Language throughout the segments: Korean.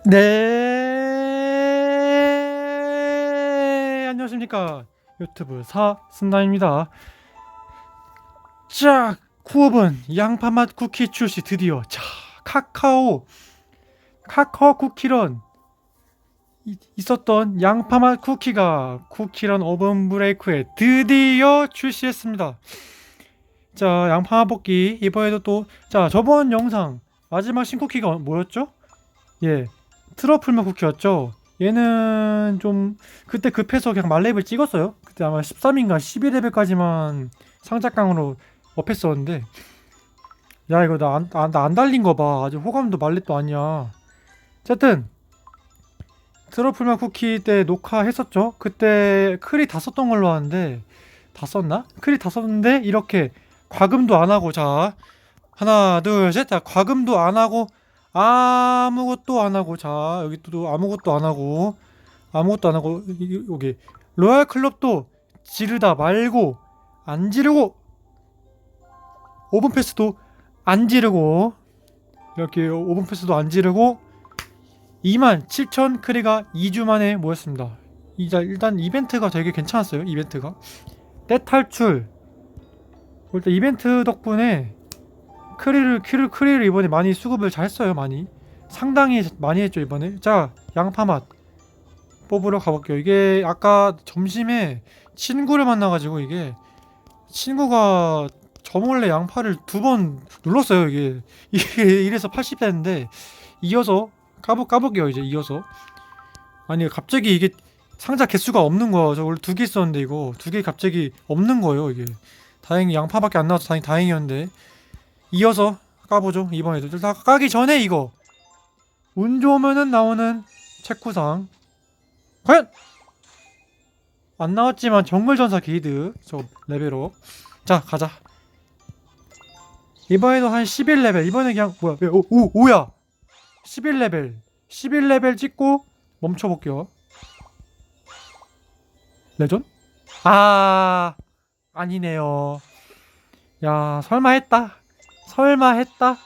네, 안녕하십니까. 유튜브 사순나입니다. 자, 쿠업은 양파맛 쿠키 출시 드디어. 자, 카카오, 카카오 쿠키런 이- 있었던 양파맛 쿠키가 쿠키런 오븐 브레이크에 드디어 출시했습니다. 자, 양파맛 볶기 이번에도 또, 자, 저번 영상 마지막 신쿠키가 뭐였죠? 예, 트러플맛 쿠키였죠. 얘는 좀 그때 급해서 그냥 말렙을 찍었어요. 그때 아마 13인가 12레벨까지만 상작강으로 업했었는데 야 이거 나안 안, 나안 달린 거 봐. 아직 호감도 말렙도 아니야. 어쨌든 트러플맛 쿠키 때 녹화했었죠. 그때 크리 다 썼던 걸로 아는데 다 썼나? 크리 다 썼는데 이렇게 과금도 안 하고 자 하나 둘 셋 자 과금도 안 하고 아무것도 안 하고 자 여기 또 아무것도 안 하고 아무것도 안 하고 이- 여기 로얄 클럽도 지르다 말고 안 지르고 오븐 패스도 안 지르고 이렇게 오븐 패스도 안 지르고 2만 7천 크리가 2주 만에 모였습니다. 일단 이벤트가 되게 괜찮았어요. 이벤트가 떼탈출 일단 이벤트 덕분에 크리를 크리, 크리를 이번에 많이 수급을 잘 했어요 많이. 상당히 많이 했죠 이번에. 자 양파 맛 뽑으러 가볼게요. 이게 아까 점심에 친구를 만나가지고 이게 친구가 저 몰래 양파를 두 번 눌렀어요 이게. 이게 이래서 80대인데 이어서 까보 까볼게요 이제 이어서. 아니 갑자기 이게 상자 개수가 없는 거야. 저 원래 두 개 있었는데 이거 두 개 갑자기 없는 거예요 이게. 다행히 양파밖에 안 나와서 다행 다행이었는데 이어서 까보죠 이번에도 다. 까기 전에 이거. 운 좋으면은 나오는 체쿠상. 과연! 안 나왔지만 정글전사 게이드 저 레벨업. 자 가자. 이번에도 한 11레벨. 이번에 그냥 뭐야 왜, 오, 오, 5야! 11레벨. 11레벨 찍고 멈춰볼게요. 레전? 아 아니네요. 야 설마 했다 설마 했다?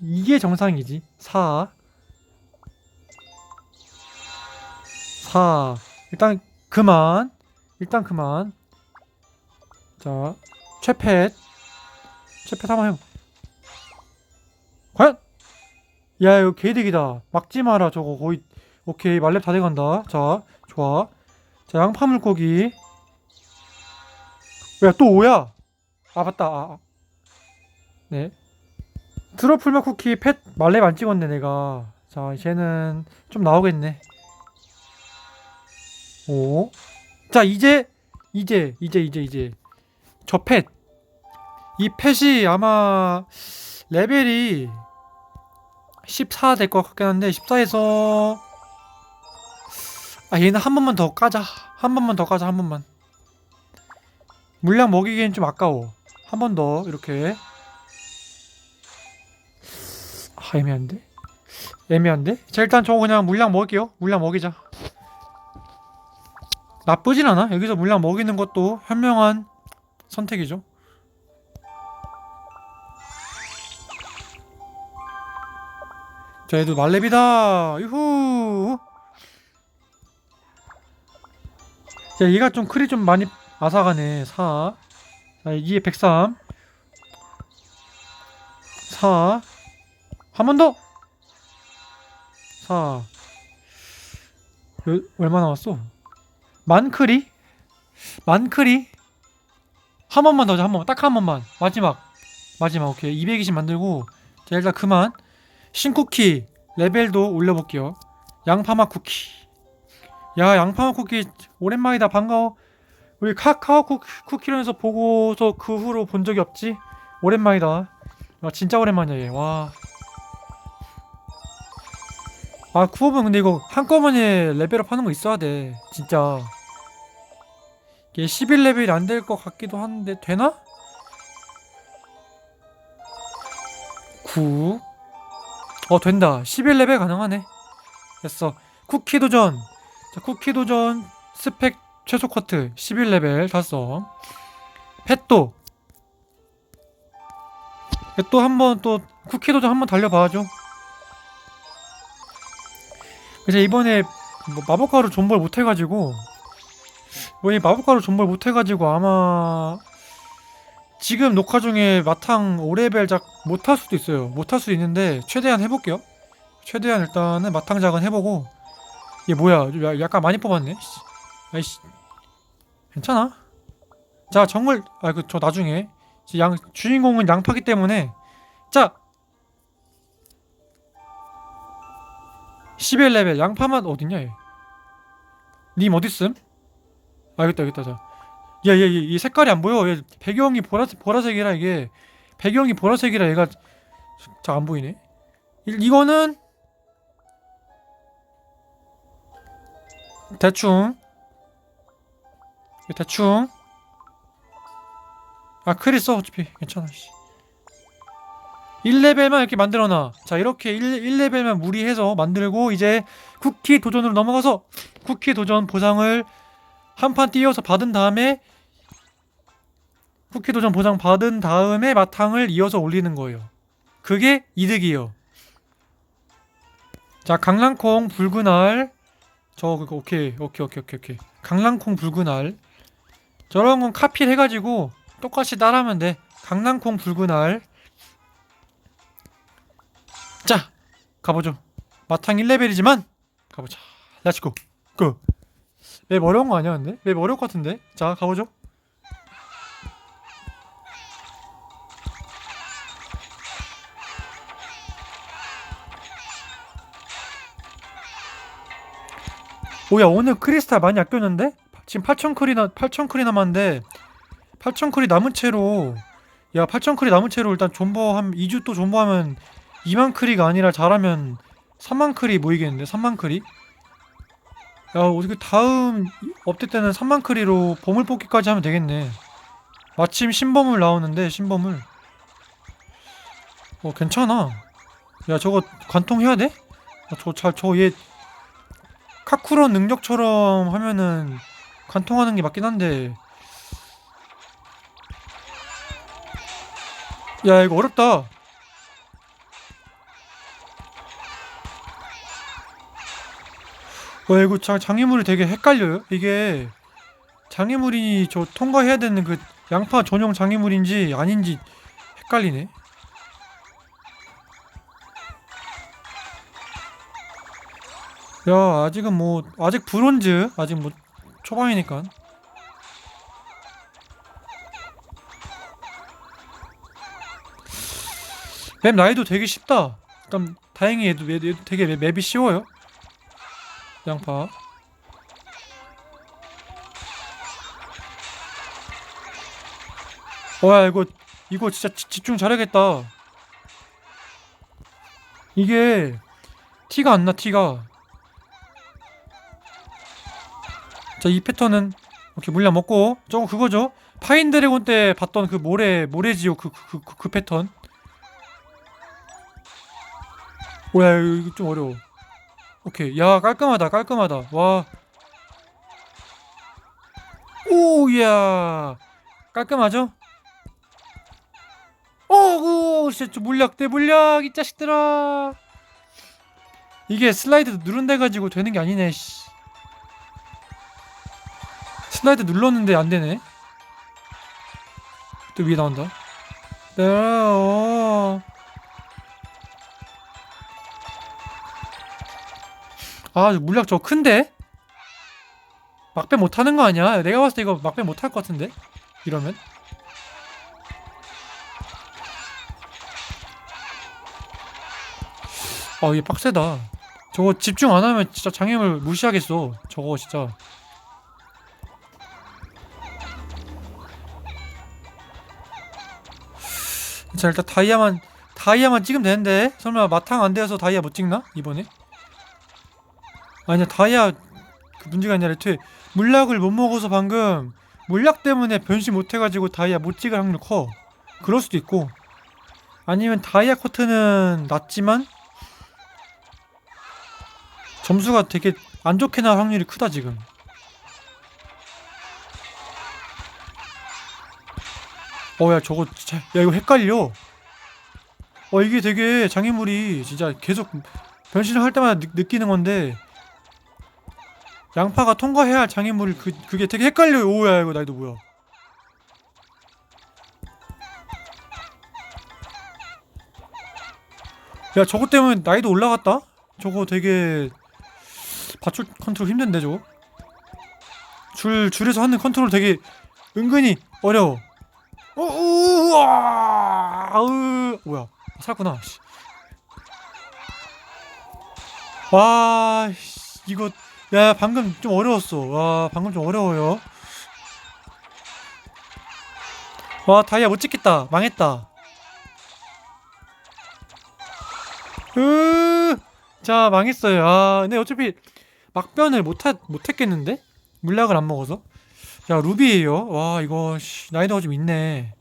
이게 정상이지. 4. 4. 일단 그만. 일단 그만. 자, 최펫. 최펫 한번 해. 과연? 야, 이거 개이득이다. 막지 마라, 저거. 거의, 오케이. 말렙 다 돼간다. 자, 좋아. 자, 양파 물고기. 야, 또 5야? 아, 맞다. 아, 아. 네. 트러플맛 쿠키 펫 말렙 안 찍었네 내가. 자 이제는 좀 나오겠네. 오. 자 이제 이제 이제 이제 이제. 저 펫. 이 펫이 아마 레벨이 14 될 것 같긴 한데 14에서 아 얘는 한 번만 더 까자. 한 번만 더 까자 한 번만. 물량 먹이기엔 좀 아까워. 한 번 더 이렇게 아 애매한데? 애매한데? 자 일단 저 그냥 물량 먹을게요. 물량 먹이자. 나쁘진 않아. 여기서 물량 먹이는 것도 현명한 선택이죠. 자 얘도 말렙이다. 유후! 자 얘가 좀 크리 좀 많이 아사가네. 4 자, 이게 103 4 한 번 더! 4 요, 얼마 남았어? 만크리? 만크리? 한 번만 더 자, 한 번만. 딱 한 번만. 마지막. 마지막, 오케이. 220 만들고. 자, 일단 그만. 신쿠키. 레벨도 올려볼게요. 양파맛 쿠키. 야, 양파맛 쿠키. 오랜만이다. 반가워. 우리 카카오 쿠, 쿠키런에서 보고서 그 후로 본 적이 없지? 오랜만이다. 와, 진짜 오랜만이야, 얘. 와. 아 쿠업은 근데 이거 한꺼번에 레벨업 하는 거 있어야 돼 진짜. 이게 11레벨이 안 될 것 같기도 한데 되나? 9 어 된다. 11레벨 가능하네. 됐어. 쿠키 도전. 자 쿠키 도전 스펙 최소 커트. 11레벨 달성 펫도. 또 한번 또 쿠키 도전 한번 달려봐야죠 이제 이번에 뭐 마법가루 존벌 못해가지고 뭐 이 마법가루 존벌 못해가지고 아마 지금 녹화 중에 마탕 5레벨 작 못할 수도 있어요. 못할 수도 있는데 최대한 해볼게요. 최대한 일단은 마탕 작은 해보고 얘 뭐야? 야- 약간 많이 뽑았네? 씨. 아이씨. 괜찮아? 자 정글. 아 그 저 나중에. 양 주인공은 양파기 때문에. 자 11레벨 양파맛 어딨냐 얘. 님 어딨음? 아 여기다 여기다 자. 야얘 얘, 얘 색깔이 안 보여 얘 배경이 보라색 보라색이라 이게 배경이 보라색이라 얘가 잘 안 보이네 이, 이거는 대충 대충 아 크리 써 어차피 괜찮아 씨. 1레벨만 이렇게 만들어놔. 자 이렇게 1, 1레벨만 무리해서 만들고 이제 쿠키 도전으로 넘어가서 쿠키 도전 보상을 한 판 띄워서 받은 다음에 쿠키 도전 보상 받은 다음에 마탕을 이어서 올리는 거예요. 그게 이득이에요. 자 강낭콩 붉은 알 저 그거 오케이 오케이 오케이 오케이 오케이. 강낭콩 붉은 알 저런 건 카피를 해가지고 똑같이 따라하면 돼. 강낭콩 붉은 알 자, 가보죠. 마탕 1레벨이지만 가보자. 렛츠고. 고. 맵 어려운 거 아니야, 근데? 맵 어려울 것 같은데? 자, 가보죠. 오야, 오늘 크리스탈 많이 아꼈는데? 지금 8,000크리나, 8,000크리 남았는데, 8,000크리 남은 채로, 야, 8,000크리 남은 채로 일단 존버 한 2주 또 존버하면 2만 크리가 아니라 잘하면 3만 크리 모이겠는데 3만 크리? 야 어떻게 다음 업데이트 때는 3만 크리로 보물 뽑기까지 하면 되겠네. 마침 신범을 나오는데 신범을 어 괜찮아. 야 저거 관통해야 돼? 저잘저얘 카쿠런 능력처럼 하면은 관통하는 게 맞긴 한데. 야 이거 어렵다 장, 장애물이 되게 헷갈려요. 이게 장애물이 저 통과해야 되는 그 양파 전용 장애물인지 아닌지 헷갈리네. 야 아직은 뭐 아직 브론즈 아직 뭐 초반이니까. 맵 난이도 되게 쉽다. 일단 다행히 얘도, 얘도 되게 맵- 맵이 쉬워요 양파. 와 이거 이거 진짜 지- 집중 잘해야겠다. 이게 티가 안 나 티가. 자 이 패턴은 오케이 물량 먹고. 저거 그거죠? 파인 드래곤 때 봤던 그 모래 모래지옥 그, 그, 그, 그 패턴. 뭐야 이거 좀 어려워 오케이. 야 깔끔하다 깔끔하다. 와. 오 야. 깔끔하죠? 오구 진짜 물약 내 물약 이 자식들아. 이게 슬라이드 누른데 가지고 되는 게 아니네 씨. 슬라이드 눌렀는데 안 되네. 또 위에 나온다. 네, 아 물약 저 큰데? 막배 못하는 거 아니야? 내가 봤을 때 이거 막배 못할 것 같은데? 이러면? 아 이게 빡세다 저거 집중 안 하면 진짜 장애물 무시하겠어 저거 진짜 자 일단 다이아만 다이아만 찍으면 되는데 설마 마탕 안 되어서 다이아 못 찍나? 이번에? 아니야 다이아 그 문제가 아니라 애초에 물약을 못 먹어서 방금 물약 때문에 변신 못 해가지고 다이아 못 찍을 확률 커. 그럴 수도 있고. 아니면 다이아 커트는 낮지만 점수가 되게 안 좋게 나올 확률이 크다 지금. 어 야 저거 진짜 야 이거 헷갈려. 어 이게 되게 장애물이 진짜 계속 변신을 할 때마다 느, 느끼는 건데 양파가 통과해야 할 장애물이 그, 그게 되게 헷갈려요. 오야 이거 나이도 뭐야. 야 저거 때문에 나이도 올라갔다? 저거 되게 받출 컨트롤 힘든데 저거? 줄 줄에서 하는 컨트롤 되게 은근히 어려워. 어, 우와! 아으 뭐야. 살구나 씨. 와 씨, 이거 야 방금 좀 어려웠어. 와 방금 좀 어려워요. 와 다이아 못 찍겠다. 망했다. 으, 자 망했어요. 아 근데 어차피 막변을 못하, 못했겠는데? 물약을 안 먹어서? 야 루비에요. 와 이거 씨, 나이도가 좀 있네.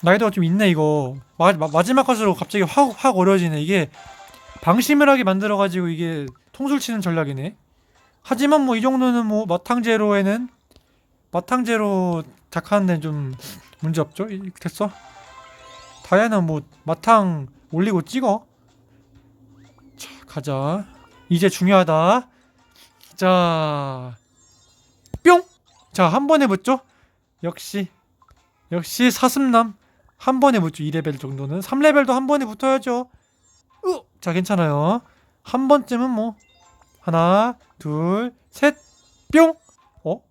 나이도가 좀 있네 이거. 마, 마, 마지막 컷으로 갑자기 확, 확 어려워지네. 이게 방심을 하게 만들어가지고 이게 통술 치는 전략이네. 하지만 뭐 이 정도는 뭐 마탕제로에는 마탕제로 작하는 데는 좀 문제 없죠? 이- 됐어? 다이아는 뭐 마탕 올리고 찍어. 자 가자. 이제 중요하다. 자 뿅. 자 한 번에 붙죠? 역시 역시 사슴남 한 번에 붙죠. 2레벨 정도는 3레벨도 한 번에 붙어야죠. 으! 자, 괜찮아요. 한 번쯤은 뭐 하나, 둘, 셋, 뿅. 어?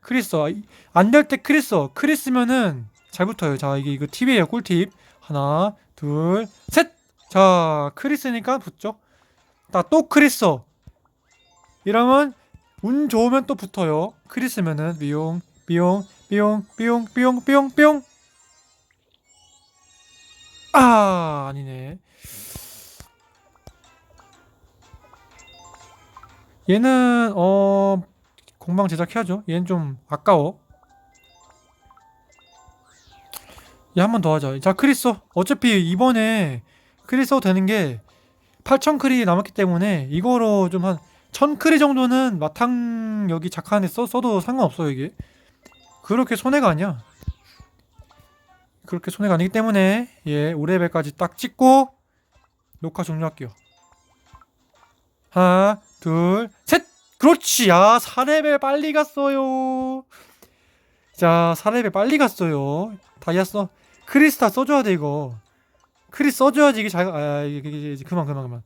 크리스 안 될 때 크리스 크리스면은 잘 붙어요. 자, 이게 이거 팁이에요. 꿀팁. 하나, 둘, 셋. 자, 크리스니까 붙죠. 나 또 크리스. 이러면 운 좋으면 또 붙어요. 크리스면은 삐용, 삐용, 삐용, 삐용, 삐용, 삐용, 삐용. 아, 아니네. 얘는 어 공방 제작해야죠. 얘는 좀 아까워. 얘 한 번 더 하자. 자 크리스 어차피 이번에 크리스 되는 게 8,000 크리 남았기 때문에 이거로 좀 한 1000 크리 정도는 마탕 여기 작한에 써, 써도 상관없어요 이게. 그렇게 손해가 아니야. 그렇게 손해가 아니기 때문에 예 5레벨까지 딱 찍고 녹화 종료할게요. 하나, 둘, 셋! 그렇지! 야, 4레벨 빨리 갔어요. 자, 4레벨 빨리 갔어요. 다이아 써. 크리스타 써줘야 돼, 이거. 크리 써줘야지, 이게 잘, 가- 아, 이게, 이게, 이제 그만, 그만, 그만.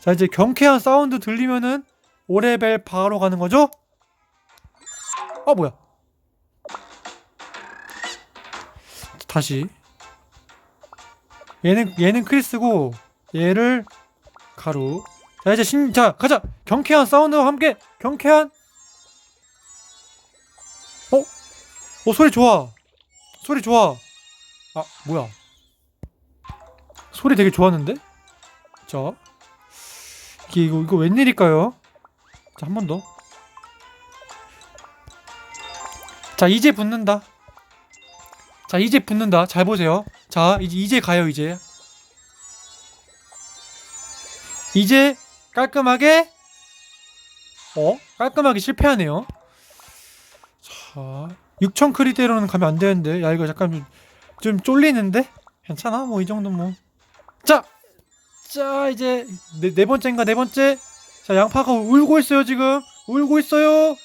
자, 이제 경쾌한 사운드 들리면은 5레벨 바로 가는 거죠? 아, 뭐야. 다시. 얘는, 얘는 크리스고, 얘를 가루. 자 이제 신, 자 가자. 경쾌한 사운드와 함께 경쾌한. 어? 어 소리 좋아. 소리 좋아. 아 뭐야? 소리 되게 좋았는데? 자, 이게 이거 이거 웬일일까요? 자 한 번 더. 자 이제 붙는다. 자 이제 붙는다. 잘 보세요. 자 이제 이제 가요 이제. 이제 깔끔하게 어? 깔끔하게 실패하네요. 자, 6천 크리대로는 가면 안 되는데. 야, 이거 약간 좀, 좀 쫄리는데? 괜찮아? 뭐 이 정도 뭐. 자. 자, 이제 네, 네 번째인가 네 번째. 자, 양파가 울고 있어요, 지금. 울고 있어요.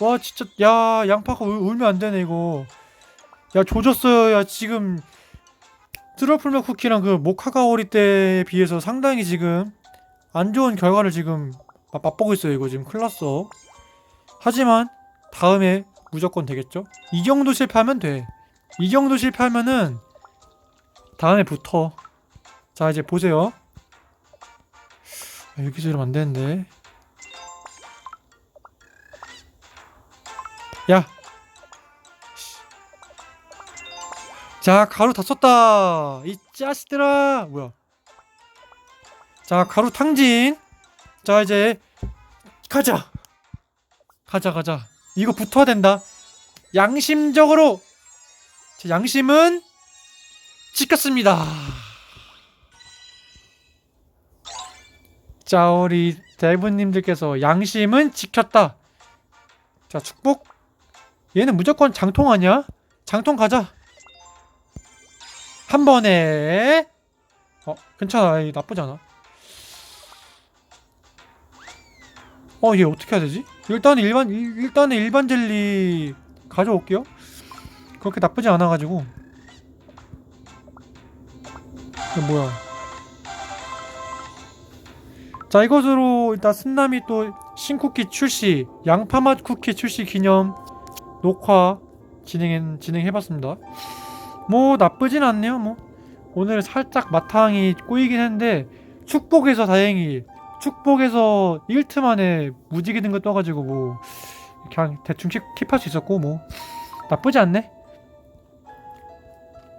와, 진짜 야, 양파가 울, 울면 안 되네, 이거. 야, 조졌어요. 야, 지금 트러플면 쿠키랑 그 모카가오리 때에 비해서 상당히 지금 안 좋은 결과를 지금 맛- 맛보고 있어요 이거 지금 큰일 났어. 하지만 다음에 무조건 되겠죠? 이 정도 실패하면 돼이 정도 실패하면은 다음에 붙어. 자 이제 보세요. 아, 여기서 이러면 안 되는데. 야! 씨. 자 가루 다 썼다! 이 짜식들아! 뭐야 자 가루 탕진. 자 이제 가자. 가자 가자. 이거 붙어야 된다. 양심적으로. 제 양심은 지켰습니다. 자 우리 대부님들께서 양심은 지켰다. 자 축복. 얘는 무조건 장통 아니야? 장통 가자. 한 번에. 어 괜찮아. 이 나쁘지 않아 어, 얘 어떻게 해야 되지? 일단은 일반 일- 일단은 일반 젤리 가져올게요. 그렇게 나쁘지 않아 가지고. 뭐야? 자, 이것으로 일단 쓴남이 또 신쿠키 출시, 양파맛 쿠키 출시 기념 녹화 진행 진행해 봤습니다. 뭐 나쁘진 않네요. 뭐 오늘 살짝 마탕이 꼬이긴 했는데 축복에서 다행히 축복에서 1트 만에 무지개 등급 떠가지고 뭐 그냥 대충 킵, 킵할 수 있었고 뭐 나쁘지 않네.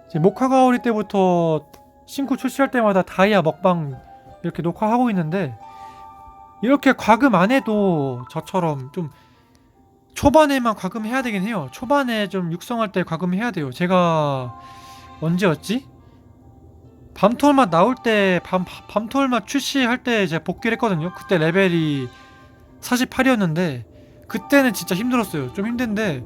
이제 모카가오리 때부터 신쿠 출시할 때마다 다이아 먹방 이렇게 녹화하고 있는데 이렇게 과금 안 해도 저처럼 좀 초반에만 과금해야 되긴 해요. 초반에 좀 육성할 때 과금해야 돼요. 제가 언제였지? 밤톨맛 나올 때 밤, 밤톨맛 출시할 때 제가 복귀를 했거든요. 그때 레벨이 48이었는데 그때는 진짜 힘들었어요. 좀 힘든데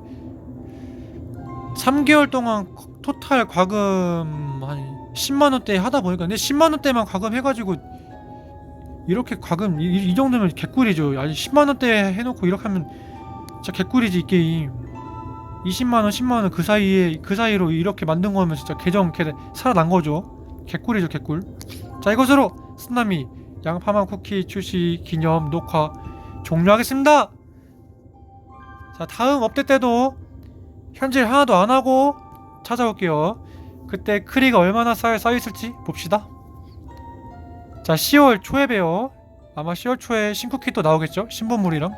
3개월 동안 토탈 과금 한 10만 원대 하다 보니까 근데 10만 원대만 과금 해가지고 이렇게 과금 이, 이 정도면 개꿀이죠. 아니 10만 원대 해놓고 이렇게 하면 진짜 개꿀이지 이 게임. 20만 원, 10만 원 그 사이에 그 사이로 이렇게 만든 거면 진짜 계정 이렇게 살아난 거죠. 개꿀이죠 개꿀. 자 이것으로 쓰나미 양파만 쿠키 출시 기념 녹화 종료하겠습니다. 자 다음 업데이트 때도 현질 하나도 안 하고 찾아올게요. 그때 크리가 얼마나 쌓여, 쌓여 있을지 봅시다. 자 10월 초에 봬요. 아마 10월 초에 신쿠키 또 나오겠죠? 신분물이랑